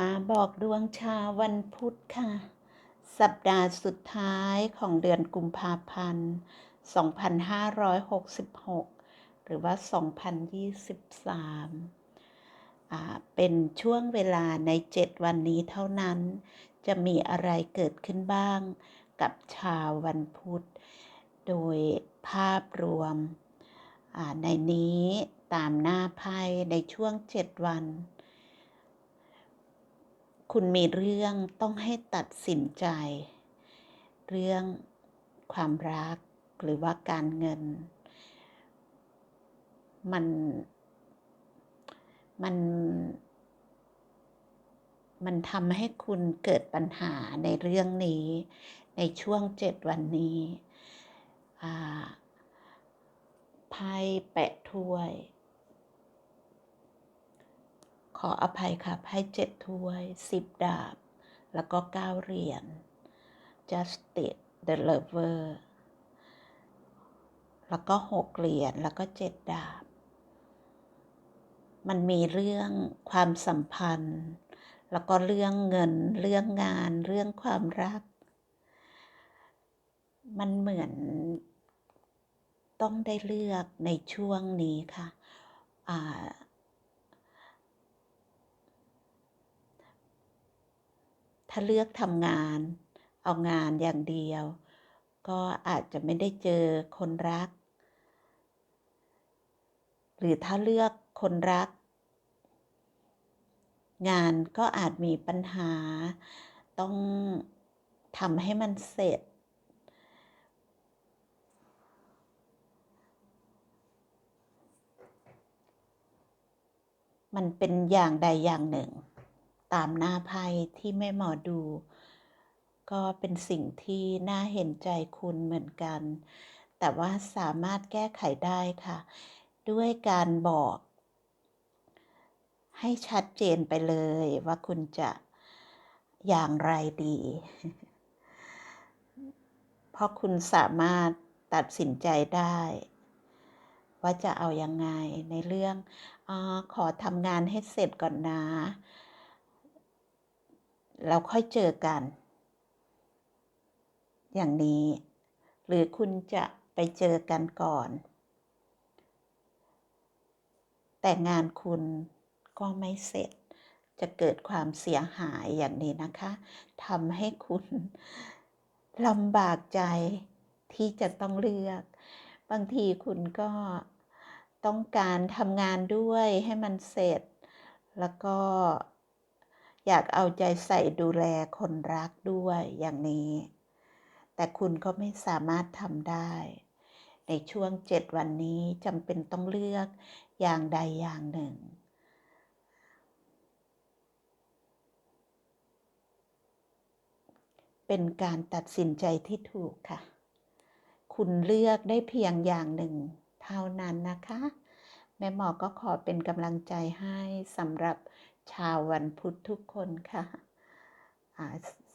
มาบอกดวงชาววันพุธค่ะ สัปดาห์สุดท้ายของเดือนกุมภาพันธ์ 2566 หรือว่า 2023อ่าเป็นช่วงเวลาใน 7 วันนี้เท่านั้น จะมีอะไรเกิดขึ้นบ้างกับชาววันพุธ โดยภาพรวมในนี้ตามหน้าไพ่ในช่วง 7 วัน คุณมีเรื่องต้องให้ตัดสินใจ เรื่องความรักหรือว่าการเงิน มันมันมันทำให้คุณเกิดปัญหาในเรื่องนี้ ในช่วงเจ็ดวันนี้ไพ่แปะถ้วย ออภัยค่ะไพ่เจ็ดถ้วยสิบดาบ แล้วก็เก้าเหรียญ justice the lover แล้วก็หกเหรียญ แล้วก็เจ็ดดาบ มันมีเรื่องความสัมพันธ์ แล้วก็เรื่องเงิน เรื่องงาน เรื่องความรัก มันเหมือนต้องได้เลือกในช่วงนี้ค่ะ อ่า ถ้าเลือกทำงาน เอางานอย่างเดียว ก็อาจจะไม่ได้เจอคนรัก หรือถ้าเลือกคนรัก งานก็อาจมีปัญหา ต้องทำให้มันเสร็จมันเป็นอย่างใดอย่างหนึ่ง ตามหน้าไพ่ที่แม่หมอดู ก็เป็นสิ่งที่น่าเห็นใจคุณเหมือนกัน แต่ว่าสามารถแก้ไขได้ค่ะ ด้วยการบอก ให้ชัดเจนไปเลยว่าคุณจะอย่างไรดี เพราะคุณสามารถตัดสินใจได้ ว่าจะเอาอยัางไงในเรื่องอขอทำงานให้เสร็จก่อนนะ แล้วค่อยเจอกัน อย่างนี้ หรือคุณจะไปเจอกันก่อน แต่งานคุณก็ไม่เสร็จ จะเกิดความเสียหายอย่างนี้นะคะทำให้คุณลำบากใจที่จะต้องเลือก บางทีคุณก็ต้องการทำงานด้วยให้มันเสร็จ แล้วก็ อยากเอาใจใส่ดูแลคนรักด้วยอย่างนี้ แต่คุณก็ไม่สามารถทำได้ ในช่วงเจ็ดวันนี้จำเป็นต้องเลือกอย่างใดอย่างหนึ่ง เป็นการตัดสินใจที่ถูกค่ะ คุณเลือกได้เพียงอย่างหนึ่ง เท่านั้นนะคะ แม่หมอก็ขอเป็นกำลังใจให้สำหรับ ชาววันพุธทุกคนค่ะ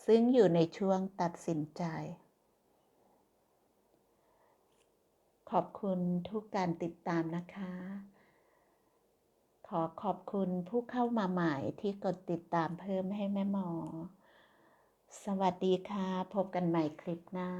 ซึ่งอยู่ในช่วงตัดสินใจ ขอบคุณทุกการติดตามนะคะ ขอขอบคุณผู้เข้ามาใหม่ที่กดติดตามเพิ่มให้แม่หมอ สวัสดีค่ะ พบกันใหม่คลิปหน้า